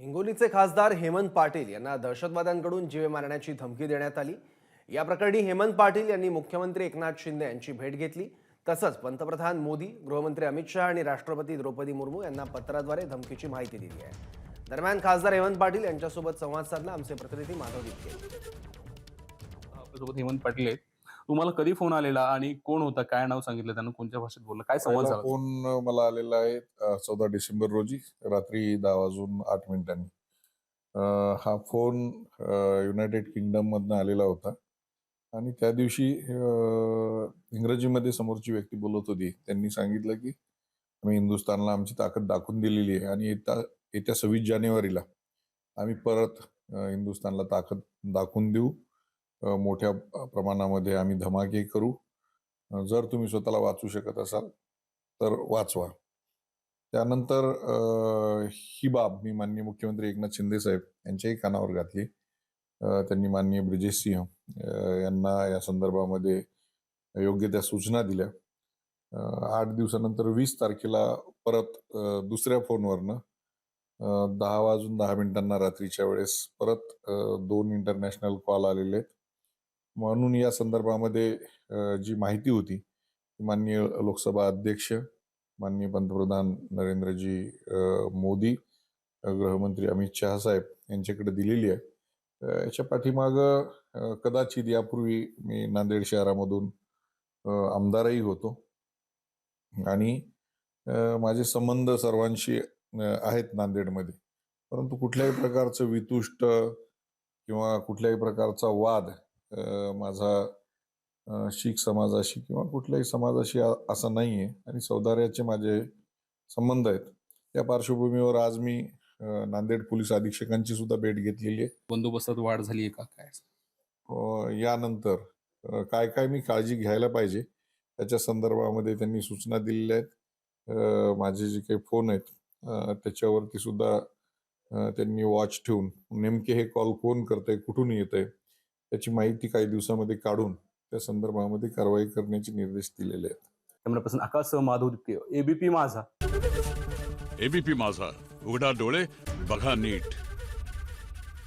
हिंगोलीचे खासदार हेमंत पाटील यांना दहशतवाद्यांकडून जीवे मारण्याची धमकी देण्यात आली. या प्रकरणी हेमंत पाटील यांनी मुख्यमंत्री एकनाथ शिंदे यांची भेट घेतली. तसंच पंतप्रधान मोदी गृहमंत्री अमित शहा आणि राष्ट्रपती द्रौपदी मुर्मू यांना पत्राद्वारे धमकीची माहिती दिली आहे. दरम्यान खासदार हेमंत पाटील यांच्यासोबत संवाद साधला. आमचे प्रतिनिधी माधव दिपके. हेमंत पाटील आहेत. तुम्हाला कधी फोन आलेला आणि कोण होता? काय नाव सांगितलं त्यांना? कोणत्या भाषेत बोललं? काय संवाद झाला? फोन मला आलेला आहे चौदा डिसेंबर रोजी रात्री दहा वाजून आठ मिनिटांनी. हा फोन युनायटेड किंगडम मधनं आलेला होता. आणि त्या दिवशी इंग्रजीमध्ये समोरची व्यक्ती बोलत होती. त्यांनी सांगितलं की आम्ही हिंदुस्थानला आमची ताकद दाखवून दिलेली आहे आणि येत्या येत्या सव्वीस जानेवारीला आम्ही परत हिंदुस्थानला ताकद दाखवून देऊ मोठ्या प्रमाणामध्ये आम्ही धमाके करू. जर तुम्ही स्वतःला वाचू शकत असाल तर वाचवा. त्यानंतर ही बाब मी माननीय मुख्यमंत्री एकनाथ शिंदे साहेब यांच्याही कानावर घातली. त्यांनी माननीय ब्रिजेश सिंह यांना या संदर्भामध्ये योग्य त्या सूचना दिल्या. आठ दिवसानंतर वीस तारखेला परत दुसऱ्या फोनवरनं दहा वाजून दहा मिनिटांना रात्रीच्या वेळेस परत दोन इंटरनॅशनल कॉल आलेले आहेत. म्हणून या संदर्भामध्ये जी माहिती होती माननीय लोकसभा अध्यक्ष माननीय पंतप्रधान नरेंद्रजी मोदी गृहमंत्री अमित शहा साहेब यांच्याकडे दिलेली आहे. याच्या पाठीमागं कदाचित यापूर्वी मी नांदेड शहरामधून आमदारही होतो. आणि माझे संबंध सर्वांशी आहेत नांदेडमध्ये. परंतु कुठल्याही प्रकारचं वितुष्ट किंवा कुठल्याही प्रकारचा वाद माझा शीख समाजाशी किंवा कुठल्याही समाजाशी असा नाही आहे आणि सौदार्याचे माझे संबंध आहेत. त्या पार्श्वभूमीवर आज मी नांदेड पोलीस अधीक्षकांची सुद्धा भेट घेतलेली आहे. बंदोबस्तात वाढ झाली आहे का? काय यानंतर काय काय मी काळजी घ्यायला पाहिजे त्याच्या संदर्भामध्ये त्यांनी सूचना दिलेल्या आहेत. माझे जे काही फोन आहेत त्याच्यावरती सुद्धा त्यांनी वॉच ठेवून नेमके हे कॉल कोण करतंय कुठून येत आहे त्याची माहिती काही दिवसामध्ये काढून त्या संदर्भामध्ये कारवाई करण्याचे निर्देश दिलेले आहेत. Camera person Akash Madhav Dipke ABP Majha. ABP Majha. उघडा डोळे बघा नीट.